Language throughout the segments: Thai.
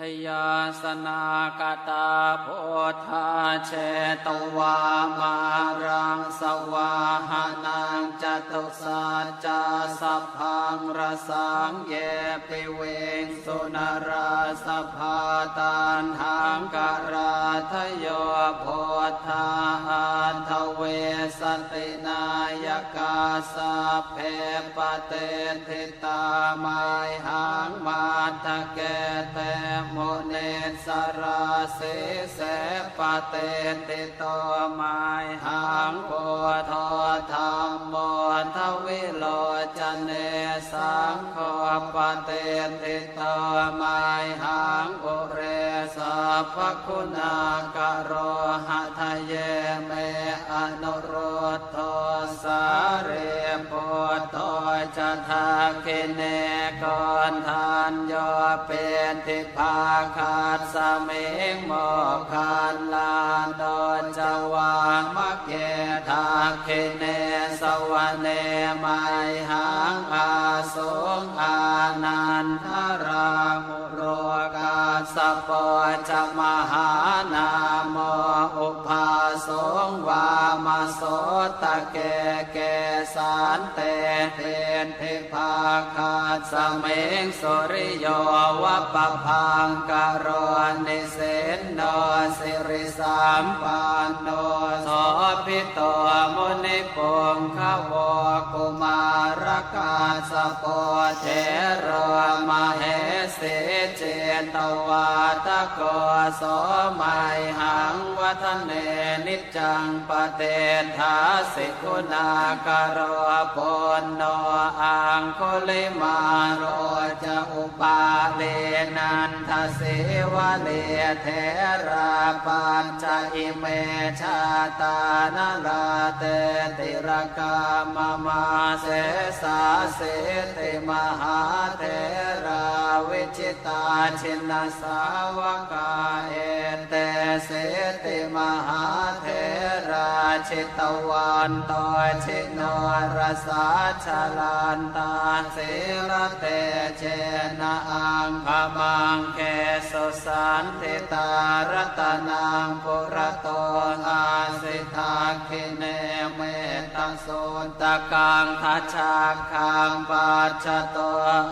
ชยาสนากตาโพธาเชตวามารังสวาหานังจตุสัจจสัพพังรสังเยปิเวงสุนราสภาตันหังกราทโยโพธาอันทเวสตินา กาสาเพปเตทิตาไมหังมาทะเกเตโมเนสราเสเสปเตติโตไมหังโพธธรรมโมทวิโลจเนสังโฆปเตติโตไมหังอุเรสัพพคุณากโรหะทะเยเม เรปุตโตจะทาคิเนกอนทานโยเป็นทิพาคาดสมิงโมคันลานโดนจวามะเกทาคิเนสวเนไมหังอาสงอานันทรามุโรกาสปอจะมหานา งวามาโสตะเกเกสานเตเตนเทพาคา สเมงสุริโยวะปะพังกโรนิเสนโนสิริสามปันโนโสพิโตมุนิปงขวกุมารกาสปอเทโรมาเหสิเจตวาตะโกสมัยหังวัฒเนนิจจังปเตทาสิกุณากโรปุณโนอังคุลิมาโรจะอุปาเลนันทเสวะเลเทราปัญจอิเมชาตานลาเตติรกามมาเสสาเสติมหาเทราวิจิตาชินสาวกาเอเตเสติมหาเท ชิตวันตชิโนรสาชลันตาเสรเตเจนะอังคมังเคสุสันติตารตนังปุระโตอาสิทาคิเนเมตสุนตะกังทัชชาคังปัจจโต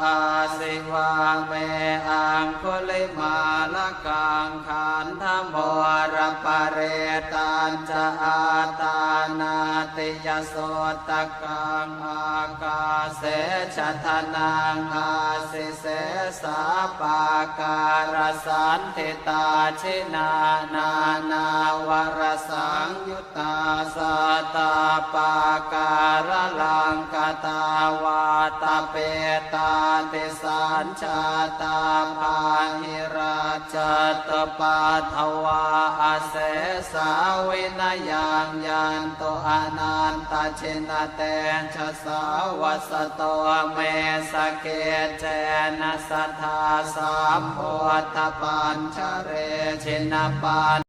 อาสิวาเมอังคุลิมาลกังขันธโมรปเรตันจะอาตานาติยโสตกังอากาเสชะทนังอาสิเสสาปาการสันติตาชินานานาวรสังยุตตาสตาปาการลังกตาวาตาเปตาติสัญชาตาภาหิราชตปาทวาอาเสสาวินยังยันโตอนันตชินเตชะสาวัสโตเมสเกเจนะสัทธาสามโพธปัญชเรชินปัน